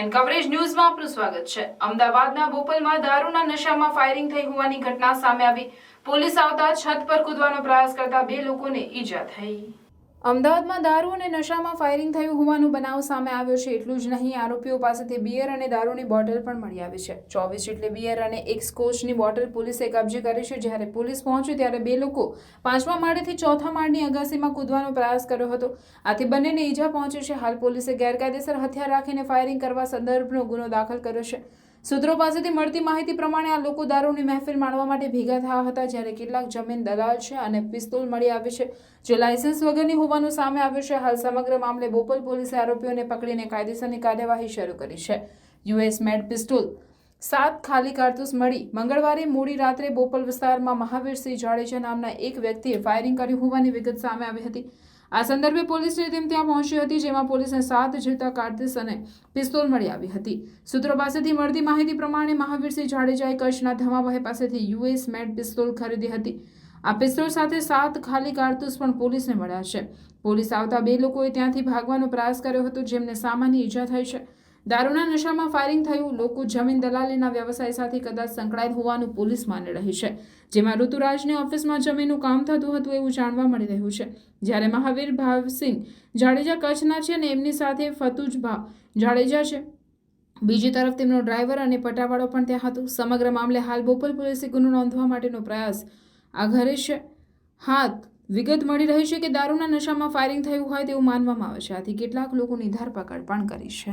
N coverage ન્યૂઝમાં આપનું સ્વાગત છે. અમદાવાદના બોપલમાં દારૂના નશામાં ફાયરિંગ થઈ હોવાની ઘટના સામે આવી. પોલીસ આવતા છત પર કૂદવાનો પ્રયાસ કરતા બે લોકોને ઈજા થઈ. અમદાવાદમાં દારૂ અને નશામાં ફાયરિંગ થયું હોવાનો બનાવ સામે આવ્યો છે, એટલું જ નહીં, આરોપીઓ પાસેથી બિયર અને દારૂની બોટલ પણ મળી આવી છે. ચોવીસ જેટલી બિયર અને એક સ્કોચની બોટલ પોલીસે કબજે કરી છે, જ્યારે પોલીસ પહોંચી ત્યારે બે લોકો પાંચમા માળેથી ચોથા માળની અગાસીમાં કૂદવાનો પ્રયાસ કર્યો હતો. આથી બંનેને ઈજા પહોંચી છે. હાલ પોલીસે ગેરકાયદેસર હથિયાર રાખીને ફાયરિંગ કરવા સંદર્ભનો ગુનો દાખલ કર્યો છે. સૂત્રો પાસેથી મળતી માહિતી પ્રમાણે આ લોકો દારૂની મહેફિલ માણવા માટે ભેગા થયા હતા, જ્યારે કેટલાક જમીન દલાલ છે અને પિસ્તોલ મળી આવી છે, જે લાયસન્સ વગરની હોવાનું સામે આવ્યું છે. હાલ સમગ્ર મામલે બોપલ પોલીસે આરોપીઓને પકડીને કાયદેસરની કાર્યવાહી શરૂ કરી છે. યુએસ મેડ પિસ્તોલ, સાત ખાલી કારતૂસ મળી. મંગળવારે મોડી રાત્રે બોપલ વિસ્તારમાં મહાવીરસિંહ જાડેજા નામના એક વ્યક્તિએ ફાયરિંગ કર્યું હોવાની વિગત સામે આવી હતી. આ સંદર્ભે પોલીસની ટીમ ત્યાં પહોંચી હતી, જેમાં પોલીસને સાત જીવતા કારતૂસ અને પિસ્તોલ મળી આવી હતી. સૂત્રો પાસેથી મળતી માહિતી પ્રમાણે મહાવીરસિંહ જાડેજાએ કચ્છના ધમાભાઈ પાસેથી યુએસ મેડ પિસ્તોલ ખરીદી હતી. આ પિસ્તોલ સાથે સાત ખાલી કારતૂસ પણ પોલીસને મળ્યા છે. પોલીસ આવતા બે લોકોએ ત્યાંથી ભાગવાનો પ્રયાસ કર્યો હતો, જેમને સામાન્ય ઈજા થઈ છે. દારૂના નશામાં ફાયરિંગ થયું, લોકો જમીન દલાલીના વ્યવસાય સાથે કદાચ સંકળાયેલ હોવાનું પોલીસ માની રહી છે. જેમાં ઋતુરાજની ઓફિસમાં જમીનનું કામ થતું હતું એવું જાણવા મળી રહ્યું છે. જ્યારે મહાવીર ભાવસિંહ જાડેજા કચ્છના છે અને એમની સાથે ફતુજભા જાડેજા છે. બીજી તરફ તેમનો ડ્રાઈવર અને પટાવાળો પણ ત્યાં હતો. સમગ્ર મામલે હાલ બોપલ પોલીસે ગુનો નોંધવા માટેનો પ્રયાસ આ ઘરે છે. હાથ વિગત મળી રહી છે કે દારૂના નશામાં ફાયરિંગ થયું હોય તેવું માનવામાં આવે છે. આથી કેટલાક લોકોની ધરપકડ પણ કરી છે.